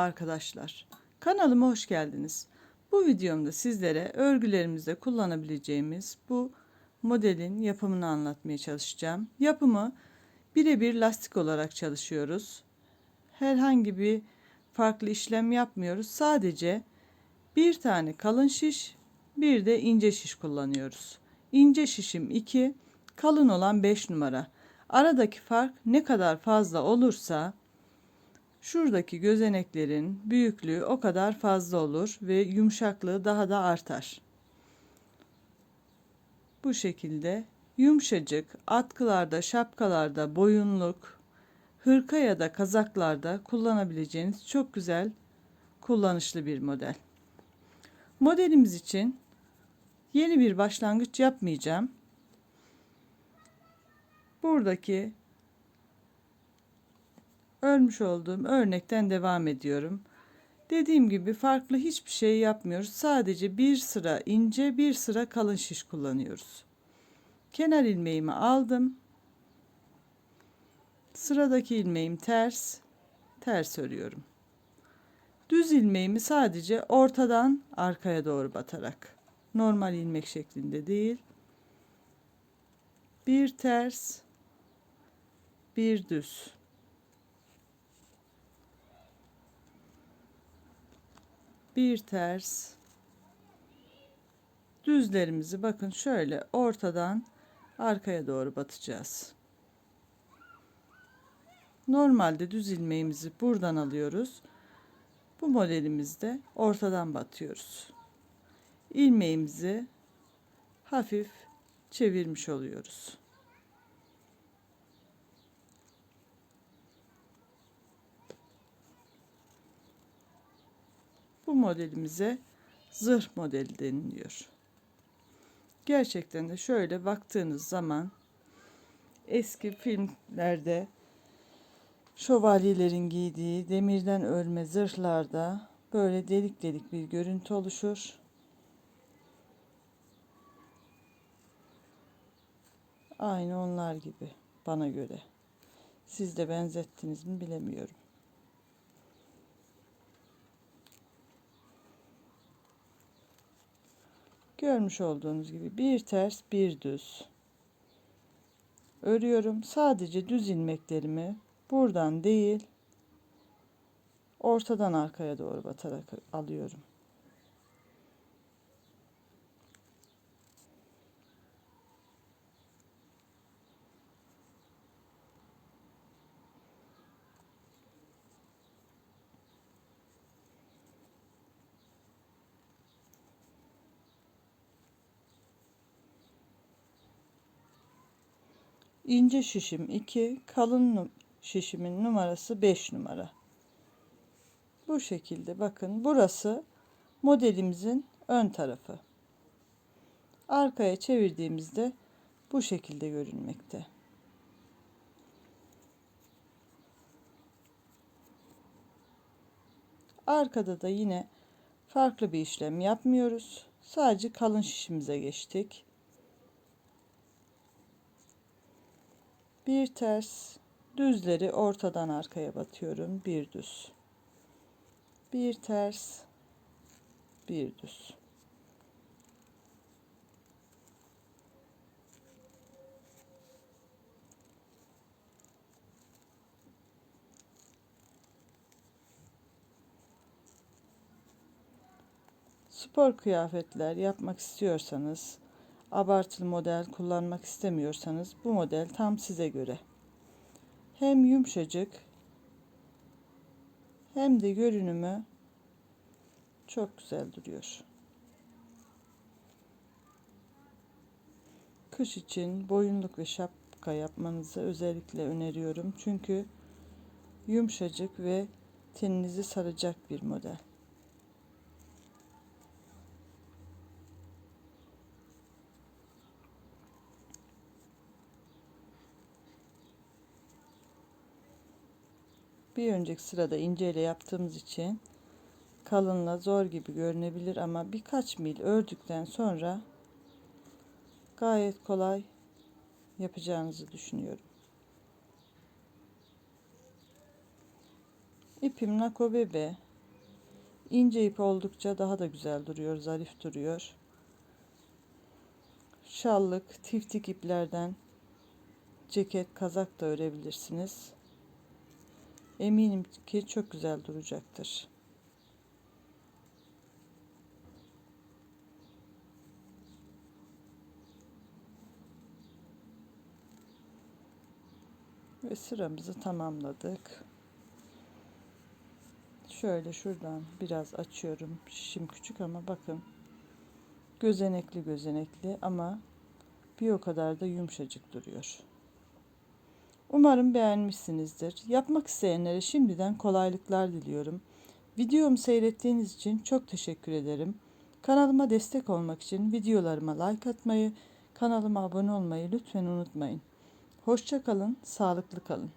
arkadaşlar. Kanalıma hoş geldiniz. Bu videomda sizlere örgülerimizde kullanabileceğimiz bu modelin yapımını anlatmaya çalışacağım. Yapımı birebir lastik olarak çalışıyoruz. Herhangi bir farklı işlem yapmıyoruz. Sadece bir tane kalın şiş, bir de ince şiş kullanıyoruz. İnce şişim 2, kalın olan 5 numara. Aradaki fark ne kadar fazla olursa Şuradaki gözeneklerin büyüklüğü o kadar fazla olur ve yumuşaklığı daha da artar. Bu şekilde yumuşacık atkılarda, şapkalarda, boyunluk, hırka ya da kazaklarda kullanabileceğiniz çok güzel kullanışlı bir model. Modelimiz için yeni bir başlangıç yapmayacağım. Buradaki örmüş olduğum örnekten devam ediyorum. Dediğim gibi farklı hiçbir şey yapmıyoruz. Sadece bir sıra ince bir sıra kalın şiş kullanıyoruz. Kenar ilmeğimi aldım. Sıradaki ilmeğim ters. Ters örüyorum. Düz ilmeğimi sadece ortadan arkaya doğru batarak. Normal ilmek şeklinde değil. Bir ters, bir düz. Bir ters düzlerimizi bakın şöyle ortadan arkaya doğru batacağız. Normalde düz ilmeğimizi buradan alıyoruz. Bu modelimizde ortadan batıyoruz. İlmeğimizi hafif çevirmiş oluyoruz. Bu modelimize zırh modeli deniliyor. Gerçekten de şöyle baktığınız zaman eski filmlerde şövalyelerin giydiği demirden örme zırhlarda böyle delik delik bir görüntü oluşur. Aynı onlar gibi bana göre. Siz de benzettiniz mi bilemiyorum. Görmüş olduğunuz gibi bir ters bir düz örüyorum. Sadece düz ilmeklerimi buradan değil ortadan arkaya doğru batarak alıyorum. İnce şişim 2 kalın şişimin numarası 5 numara. Bu şekilde bakın burası modelimizin ön tarafı. Arkaya çevirdiğimizde bu şekilde görünmekte. Arkada da yine farklı bir işlem yapmıyoruz. Sadece kalın şişimize geçtik bir ters düzleri ortadan arkaya batıyorum bir düz. Bir ters bir düz. Spor kıyafetler yapmak istiyorsanız abartılı model kullanmak istemiyorsanız bu model tam size göre. Hem yumuşacık hem de görünümü çok güzel duruyor. Kış için boyunluk ve şapka yapmanızı özellikle öneriyorum. Çünkü yumuşacık ve teninizi saracak bir model. Bir önceki sırada ince ile yaptığımız için kalınla zor gibi görünebilir ama birkaç mil ördükten sonra gayet kolay yapacağınızı düşünüyorum. İpim Nako Bebe İnce ip oldukça daha da güzel duruyor, zarif duruyor. Şallık, tiftik iplerden ceket, kazak da örebilirsiniz. Eminim ki çok güzel duracaktır. Ve sıramızı tamamladık. Şöyle şuradan biraz açıyorum. Şişim küçük ama bakın. Gözenekli gözenekli ama bir o kadar da yumuşacık duruyor. Umarım beğenmişsinizdir. Yapmak isteyenlere şimdiden kolaylıklar diliyorum. Videomu seyrettiğiniz için çok teşekkür ederim. Kanalıma destek olmak için videolarıma like atmayı, kanalıma abone olmayı lütfen unutmayın. Hoşça kalın, sağlıklı kalın.